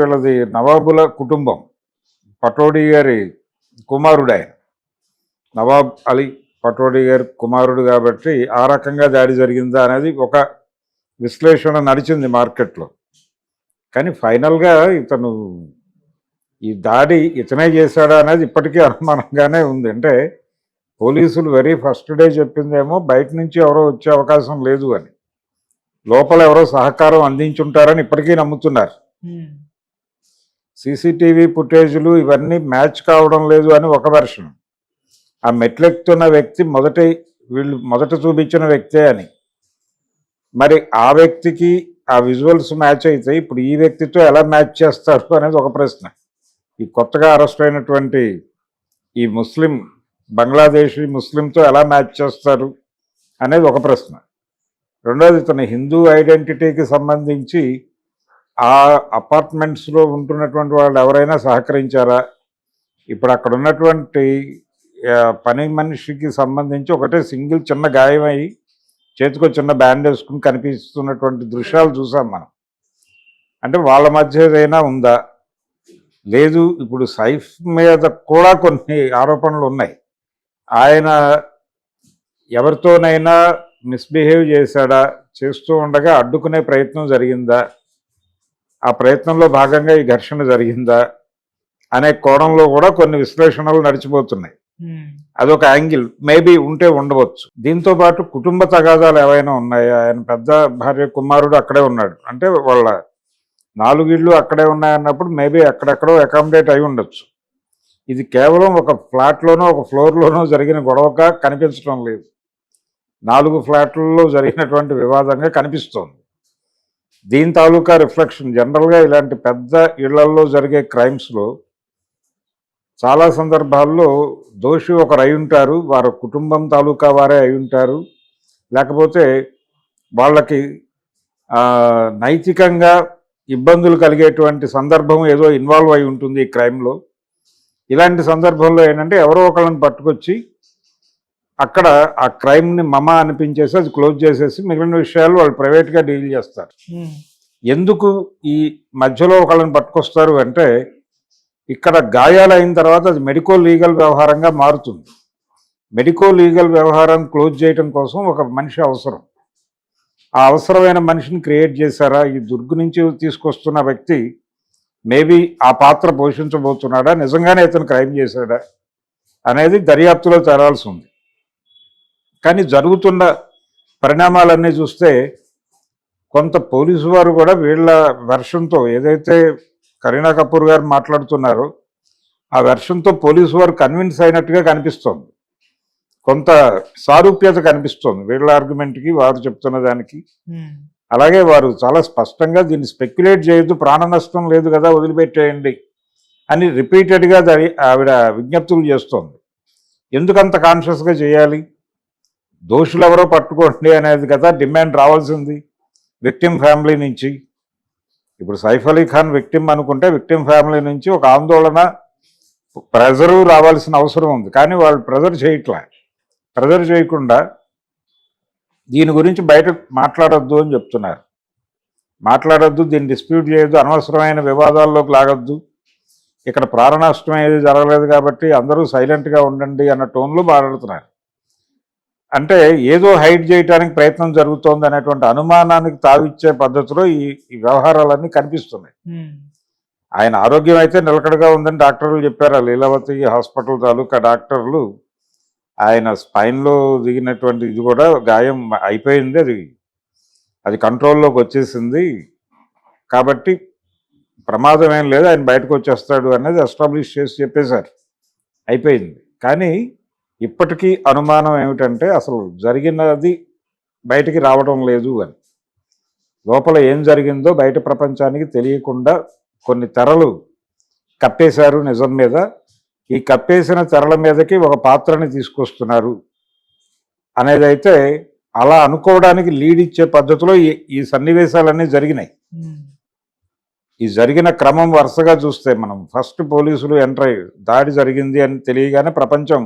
వీళ్ళది నవాబుల కుటుంబం. పటోడి గారి కుమారుడు. ఆయన నవాబ్ అలీ పటోడి గారి కుమారుడు కాబట్టి ఆ రకంగా దాడి జరిగిందా అనేది ఒక విశ్లేషణ నడిచింది మార్కెట్లో. కానీ ఫైనల్గా ఇతను ఈ దాడి ఇతనే చేశాడా అనేది ఇప్పటికీ అనుమానంగానే ఉంది. అంటే పోలీసులు వెరీ ఫస్ట్ డే చెప్పిందేమో బయట నుంచి ఎవరో వచ్చే అవకాశం లేదు అని. లోపల ఎవరో సహకారం అందించుంటారని ఇప్పటికీ నమ్ముతున్నారు. సీసీటీవీ ఫుటేజ్లు ఇవన్నీ మ్యాచ్ కావడం లేదు అని ఒక వెర్షన్ ఆ మెట్లెక్కుతున్న వ్యక్తి మొదటి వీళ్ళు మొదట చూపించిన వ్యక్తే అని. మరి ఆ వ్యక్తికి ఆ విజువల్స్ మ్యాచ్ అయితే ఇప్పుడు ఈ వ్యక్తితో ఎలా మ్యాచ్ చేస్తారు అనేది ఒక ప్రశ్న. ఈ కొత్తగా అరెస్ట్ అయినటువంటి ఈ ముస్లిం బంగ్లాదేశీ ముస్లింతో ఎలా మ్యాచ్ చేస్తారు అనేది ఒక ప్రశ్న. రెండోది తన హిందూ ఐడెంటిటీకి సంబంధించి ఆ అపార్ట్మెంట్స్లో ఉంటున్నటువంటి వాళ్ళు ఎవరైనా సహకరించారా? ఇప్పుడు అక్కడ ఉన్నటువంటి పని మనిషికి సంబంధించి ఒకటే సింగిల్ చిన్న గాయమై చేతికో చిన్న బ్యాండ్ వేసుకుని కనిపిస్తున్నటువంటి దృశ్యాలు చూసాం మనం. అంటే వాళ్ళ మధ్య ఏదైనా ఉందా? లేదు ఇప్పుడు సైఫ్ మీద కూడా కొన్ని ఆరోపణలు ఉన్నాయి. ఆయన ఎవరితోనైనా మిస్బిహేవ్ చేశాడా? చేస్తూ ఉండగా అడ్డుకునే ప్రయత్నం జరిగిందా? ఆ ప్రయత్నంలో భాగంగా ఈ ఘర్షణ జరిగిందా అనే కోణంలో కూడా కొన్ని విశ్లేషణలు నడిచిపోతున్నాయి. అదొక యాంగిల్. మేబీ ఉంటే ఉండవచ్చు. దీంతో పాటు కుటుంబ తగాదాలు ఏవైనా ఉన్నాయా? ఆయన పెద్ద భార్య కుమారుడు అక్కడే ఉన్నాడు. అంటే వాళ్ళ నాలుగిళ్ళు అక్కడే ఉన్నాయన్నప్పుడు మేబీ అక్కడెక్కడో అకామిడేట్ అయి ఉండొచ్చు. ఇది కేవలం ఒక ఫ్లాట్లోనో ఒక ఫ్లోర్లోనో జరిగిన గొడవగా కనిపించడం లేదు. నాలుగు ఫ్లాట్లలో జరిగినటువంటి వివాదంగా కనిపిస్తోంది. దీని తాలూకా రిఫ్లెక్షన్ జనరల్గా ఇలాంటి పెద్ద ఇళ్ళల్లో జరిగే క్రైమ్స్లో చాలా సందర్భాల్లో దోషి ఒకరు అయి ఉంటారు వారి కుటుంబం తాలూకా వారే అయి ఉంటారు. లేకపోతే వాళ్ళకి నైతికంగా ఇబ్బందులు కలిగేటువంటి సందర్భం ఏదో ఇన్వాల్వ్ అయి ఉంటుంది ఈ క్రైమ్లో. ఇలాంటి సందర్భంలో ఏంటంటే ఎవరో ఒకళ్ళని పట్టుకొచ్చి అక్కడ ఆ క్రైమ్ని మమ అనిపించేసి అది క్లోజ్ చేసేసి మిగిలిన విషయాలు వాళ్ళు ప్రైవేట్గా డీల్ చేస్తారు. ఎందుకు ఈ మధ్యలో ఒకళ్ళని పట్టుకొస్తారు అంటే ఇక్కడ గాయాలు అయిన తర్వాత అది మెడికో లీగల్ వ్యవహారంగా మారుతుంది. మెడికో లీగల్ వ్యవహారం క్లోజ్ చేయడం కోసం ఒక మనిషి అవసరం. ఆ అవసరమైన మనిషిని క్రియేట్ చేశారా? ఈ దుర్గు నుంచి తీసుకొస్తున్న వ్యక్తి మేబీ ఆ పాత్ర పోషించబోతున్నాడా? నిజంగానే ఇతను క్రైమ్ చేశాడా? అనేది దర్యాప్తులో తేరాల్సి ఉంది. కానీ జరుగుతున్న పరిణామాలన్నీ చూస్తే కొంత పోలీసు వారు కూడా వీళ్ళ వెర్షన్తో ఏదైతే కరీనా కపూర్ గారు మాట్లాడుతున్నారో ఆ వెర్షన్తో పోలీసు వారు కన్విన్స్ అయినట్టుగా కనిపిస్తోంది. కొంత సారూప్యత కనిపిస్తోంది వీళ్ళ ఆర్గ్యుమెంట్కి వారు చెప్తున్న దానికి. అలాగే వారు చాలా స్పష్టంగా దీన్ని స్పెక్యులేట్ చేయొద్దు ప్రాణ నష్టం లేదు కదా వదిలిపెట్టేయండి అని రిపీటెడ్గా దాని ఆవిడ విజ్ఞప్తులు చేస్తోంది. ఎందుకంత కాన్షియస్గా చేయాలి? దోషులు ఎవరో పట్టుకోండి అనేది కదా డిమాండ్ రావాల్సింది విక్టిమ్ ఫ్యామిలీ నుంచి. ఇప్పుడు సైఫ్ అలీ ఖాన్ విక్టిమ్ అనుకుంటే విక్టిమ్ ఫ్యామిలీ నుంచి ఒక ఆందోళన ప్రెజరు రావాల్సిన అవసరం ఉంది. కానీ వాళ్ళు ప్రెజర్ చేయట్లా. ప్రెజర్ చేయకుండా దీని గురించి బయట మాట్లాడొద్దు అని చెప్తున్నారు. మాట్లాడొద్దు దీన్ని డిస్ప్యూట్ చేయొద్దు అనవసరమైన వివాదాల్లోకి లాగొద్దు. ఇక్కడ ప్రాణనష్టం ఏది జరగలేదు కాబట్టి అందరూ సైలెంట్గా ఉండండి అన్న టోన్లో మాట్లాడుతున్నారు. అంటే ఏదో హైడ్ చేయడానికి ప్రయత్నం జరుగుతోంది అనేటువంటి అనుమానానికి తావిచ్చే పద్ధతిలో ఈ ఈ వ్యవహారాలన్నీ కనిపిస్తున్నాయి. ఆయన ఆరోగ్యం అయితే నిలకడగా ఉందని డాక్టర్లు చెప్పారు. లీలావతి హాస్పిటల్ తాలూకా డాక్టర్లు ఆయన స్పైన్లో దిగినటువంటి ఇది కూడా గాయం అయిపోయింది. అది అది కంట్రోల్లోకి వచ్చేసింది. కాబట్టి ప్రమాదం ఏం లేదు. ఆయన బయటకు వచ్చేస్తాడు అనేది ఎస్టాబ్లిష్ చేసి చెప్పేశారు. అయిపోయింది. కానీ ఇప్పటికీ అనుమానం ఏమిటంటే అసలు జరిగినది బయటికి రావడం లేదు అని. లోపల ఏం జరిగిందో బయట ప్రపంచానికి తెలియకుండా కొన్ని తెరలు కప్పేశారు నిజం మీద. ఈ కప్పేసిన తెరల మీదకి ఒక పాత్రని తీసుకొస్తున్నారు. అనేది అయితే అలా అనుకోవడానికి లీడ్ ఇచ్చే పద్ధతిలో ఈ ఈ సన్నివేశాలన్నీ జరిగినాయి. ఈ జరిగిన క్రమం వరుసగా చూస్తే మనం ఫస్ట్ పోలీసులు ఎంటర్ అయ్యి దాడి జరిగింది అని తెలియగానే ప్రపంచం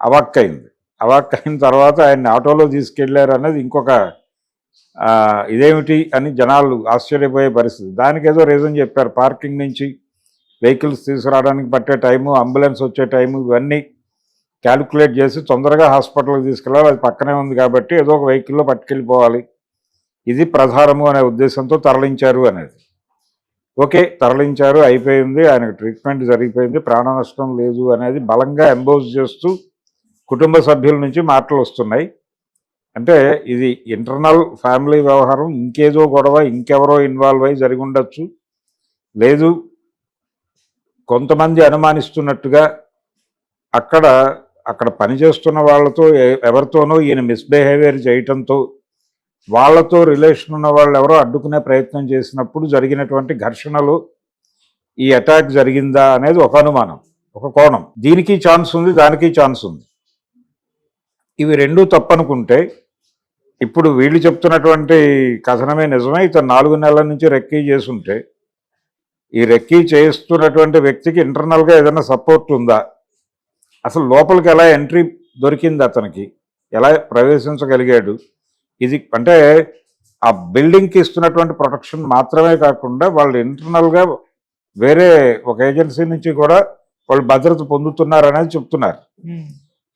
అవాక్కైంది. అవాక్కైన తర్వాత ఆయన్ని ఆటోలో తీసుకెళ్ళారు అనేది ఇంకొక ఇదేమిటి అని జనాలు ఆశ్చర్యపోయే పరిస్థితి. దానికి ఏదో రీజన్ చెప్పారు. పార్కింగ్ నుంచి వెహికల్స్ తీసుకురావడానికి పట్టే టైము అంబులెన్స్ వచ్చే టైము ఇవన్నీ క్యాలిక్యులేట్ చేసి తొందరగా హాస్పిటల్కి తీసుకెళ్ళాలి. అది పక్కనే ఉంది కాబట్టి ఏదో ఒక వెహికల్లో పట్టుకెళ్ళిపోవాలి. ఇది ప్రధానము అనే ఉద్దేశంతో తరలించారు అనేది. ఓకే తరలించారు అయిపోయింది. ఆయనకు ట్రీట్మెంట్ జరిగిపోయింది. ప్రాణ నష్టం లేదు అనేది బలంగా ఎంబోజ్ చేస్తూ కుటుంబ సభ్యుల నుంచి మాటలు వస్తున్నాయి. అంటే ఇది ఇంటర్నల్ ఫ్యామిలీ వ్యవహారం. ఇంకేదో గొడవ ఇంకెవరో ఇన్వాల్వ్ అయి జరిగి ఉండొచ్చు. లేదు కొంతమంది అనుమానిస్తున్నట్టుగా అక్కడ అక్కడ పనిచేస్తున్న వాళ్ళతో ఎవరితోనో ఈయన మిస్బిహేవియర్ చేయటంతో వాళ్ళతో రిలేషన్ ఉన్న వాళ్ళు ఎవరో అడ్డుకునే ప్రయత్నం చేసినప్పుడు జరిగినటువంటి ఘర్షణలు ఈ అటాక్ జరిగిందా అనేది ఒక అనుమానం ఒక కోణం. దీనికి ఛాన్స్ ఉంది దానికి ఛాన్స్ ఉంది. ఇవి రెండూ తప్పనుకుంటే ఇప్పుడు వీళ్ళు చెప్తున్నటువంటి కథనమే నిజమే ఇతను నాలుగు నెలల నుంచి రెక్కీ చేస్తుంటే ఈ రెక్కీ చేస్తున్నటువంటి వ్యక్తికి ఇంటర్నల్గా ఏదైనా సపోర్ట్ ఉందా? అసలు లోపలికి ఎలా ఎంట్రీ దొరికింది అతనికి? ఎలా ప్రవేశించగలిగాడు? ఇది అంటే ఆ బిల్డింగ్కి ఇస్తున్నటువంటి ప్రొటెక్షన్ మాత్రమే కాకుండా వాళ్ళు ఇంటర్నల్గా వేరే ఒక ఏజెన్సీ నుంచి కూడా వాళ్ళు భద్రత పొందుతున్నారనేది చెప్తున్నారు.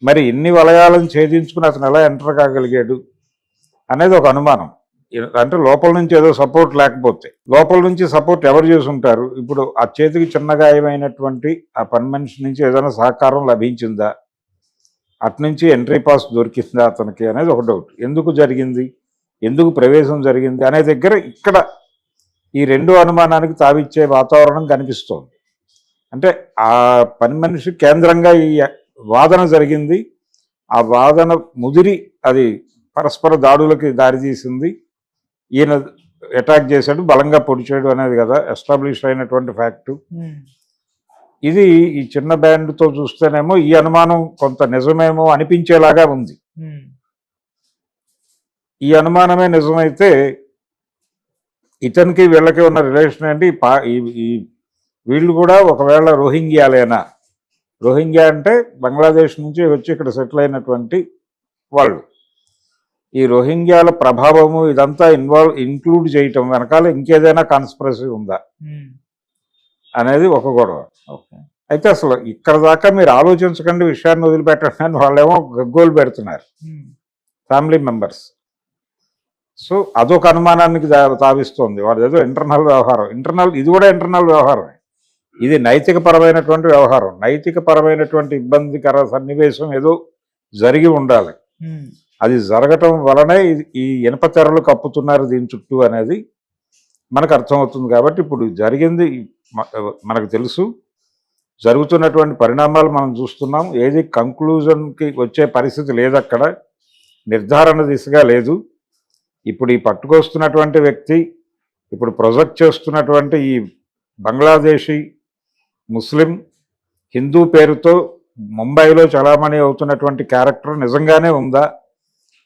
మరి ఇన్ని వలయాలను ఛేదించుకుని అతను ఎలా ఎంటర్ కాగలిగాడు అనేది ఒక అనుమానం. అంటే లోపల నుంచి ఏదో సపోర్ట్ లేకపోతే. లోపల నుంచి సపోర్ట్ ఎవరు చేసి ఉంటారు? ఇప్పుడు ఆ చేతికి చిన్నగా ఏమైనటువంటి ఆ పని మనిషి నుంచి ఏదైనా సహకారం లభించిందా? అట్నుంచి ఎంట్రీ పాస్ దొరికిందా అతనికి అనేది ఒక డౌట్ ఎందుకు జరిగింది? ఎందుకు ప్రవేశం జరిగింది? అనే దగ్గర ఇక్కడ ఈ రెండు అనుమానానికి తావిచ్చే వాతావరణం కనిపిస్తోంది. అంటే ఆ పని మనిషి కేంద్రంగా ఈ వాదన జరిగింది. ఆ వాదన ముదిరి అది పరస్పర దాడులకి దారితీసింది ఈయన అటాక్ చేశాడు బలంగా పొడి చేయడం అనేది కదా ఎస్టాబ్లిష్ అయినటువంటి ఫ్యాక్ట్. ఇది ఈ చిన్న బ్యాండ్తో చూస్తేనేమో ఈ అనుమానం కొంత నిజమేమో అనిపించేలాగా ఉంది. ఈ అనుమానమే నిజమైతే ఇతనికి వీళ్ళకి ఉన్న రిలేషన్ ఏంటి? ఈ వీళ్ళు కూడా ఒకవేళ రోహింగ్యాలేనా? రోహింగ్యా అంటే బంగ్లాదేశ్ నుంచి వచ్చి ఇక్కడ సెటిల్ అయినటువంటి వాళ్ళు. ఈ రోహింగ్యాల ప్రభావము ఇదంతా ఇన్వాల్వ్ ఇంక్లూడ్ చేయటం వెనకాల ఇంకేదైనా కాన్స్పరసీ ఉందా? అనేది ఒక గొడవ. అయితే అసలు ఇక్కడ దాకా మీరు ఆలోచించకండి విషయాన్ని వదిలిపెట్టండి అని వాళ్ళేమో గగ్గోలు పెడుతున్నారు. Family members. సో అదొక అనుమానానికి తావిస్తోంది. వాడు ఏదో ఇంటర్నల్ వ్యవహారం. ఇంటర్నల్ ఇది కూడా ఇంటర్నల్ వ్యవహారం ఇది నైతిక పరమైనటువంటి వ్యవహారం. నైతిక పరమైనటువంటి ఇబ్బందికర సన్నివేశం ఏదో జరిగి ఉండాలి. అది జరగటం వలనే ఈ ఇనప తెరలు కప్పుతున్నారు దీని చుట్టూ అనేది మనకు అర్థమవుతుంది కాబట్టి ఇప్పుడు జరిగింది మనకు తెలుసు. జరుగుతున్నటువంటి పరిణామాలు మనం చూస్తున్నాం. ఏది కంక్లూజన్కి వచ్చే పరిస్థితి లేదు అక్కడ నిర్ధారణ దిశగా లేదు. ఇప్పుడు ఈ పట్టుకొస్తున్నటువంటి వ్యక్తి ఇప్పుడు ప్రొజెక్ట్ చేస్తున్నటువంటి ఈ బంగ్లాదేశీ ముస్లిం హిందూ పేరుతో ముంబైలో చలామణి అవుతున్నటువంటి క్యారెక్టర్ నిజంగానే ఉందా?